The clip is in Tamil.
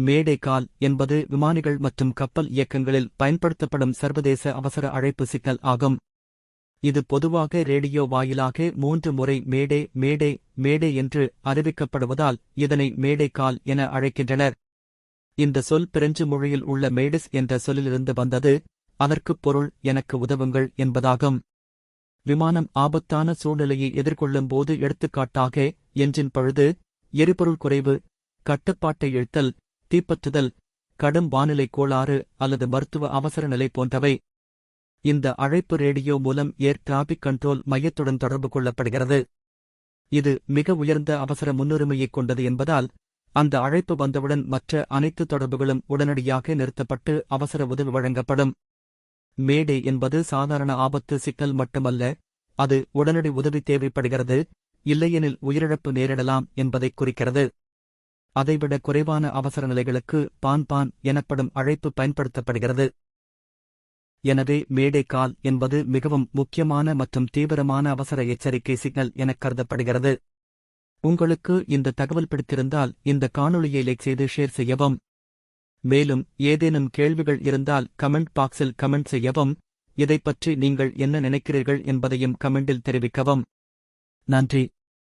மேடைக்கால் கால் என்பது விமானிகள் மற்றும் கப்பல் இயக்கங்களில் பயன்படுத்தப்படும் சர்வதேச அவசர அழைப்பு சிக்னல் ஆகும். இது பொதுவாக ரேடியோ வாயிலாக மூன்று முறை மேடே மேடே மேடே என்று அறிவிக்கப்படுவதால் இதனை மேடை கால் என அழைக்கின்றனர். இந்த சொல் பிரெஞ்சு மொழியில் உள்ள மேடிஸ் என்ற சொல்லிலிருந்து வந்தது. அதற்குப் பொருள் எனக்கு உதவுங்கள் என்பதாகும். விமானம் ஆபத்தான சூழ்நிலையை எதிர்கொள்ளும் போது எடுத்துக்காட்டாக என்ஜின் பழுது எரிபொருள் குறைவு கட்டுப்பாட்டை இழுத்தல் தீப்பற்றுதல் கடும் வானிலை கோளாறு அல்லது மருத்துவ அவசர நிலை போன்றவை. இந்த அழைப்பு ரேடியோ மூலம் ஏர் டிராபிக் கண்ட்ரோல் மையத்துடன் தொடர்பு கொள்ளப்படுகிறது. இது மிக உயர்ந்த அவசர முன்னுரிமையைக் கொண்டது என்பதால் அந்த அழைப்பு வந்தவுடன் மற்ற அனைத்து தொடர்புகளும் உடனடியாக நிறுத்தப்பட்டு அவசர உதவி வழங்கப்படும். மேடே என்பது சாதாரண ஆபத்து சிக்கல் மட்டுமல்ல அது உடனடி உதவி தேவைப்படுகிறது இல்லையெனில் உயிரிழப்பு நேரிடலாம் என்பதைக் குறிக்கிறது. அதைவிட குறைவான அவசர நிலைகளுக்கு பான் பான் எனப்படும் அழைப்பு பயன்படுத்தப்படுகிறது. எனவே மேடை கால் என்பது மிகவும் முக்கியமான மற்றும் தீவிரமான அவசர எச்சரிக்கை சிக்னல் எனக் கருதப்படுகிறது. உங்களுக்கு இந்த தகவல் பிடித்திருந்தால் இந்த காணொளியை லைக் செய்து ஷேர் செய்யவும். மேலும் ஏதேனும் கேள்விகள் இருந்தால் கமெண்ட் பாக்ஸில் கமெண்ட் செய்யவும். இதைப் பற்றி நீங்கள் என்ன நினைக்கிறீர்கள் என்பதையும் கமெண்டில் தெரிவிக்கவும். நன்றி.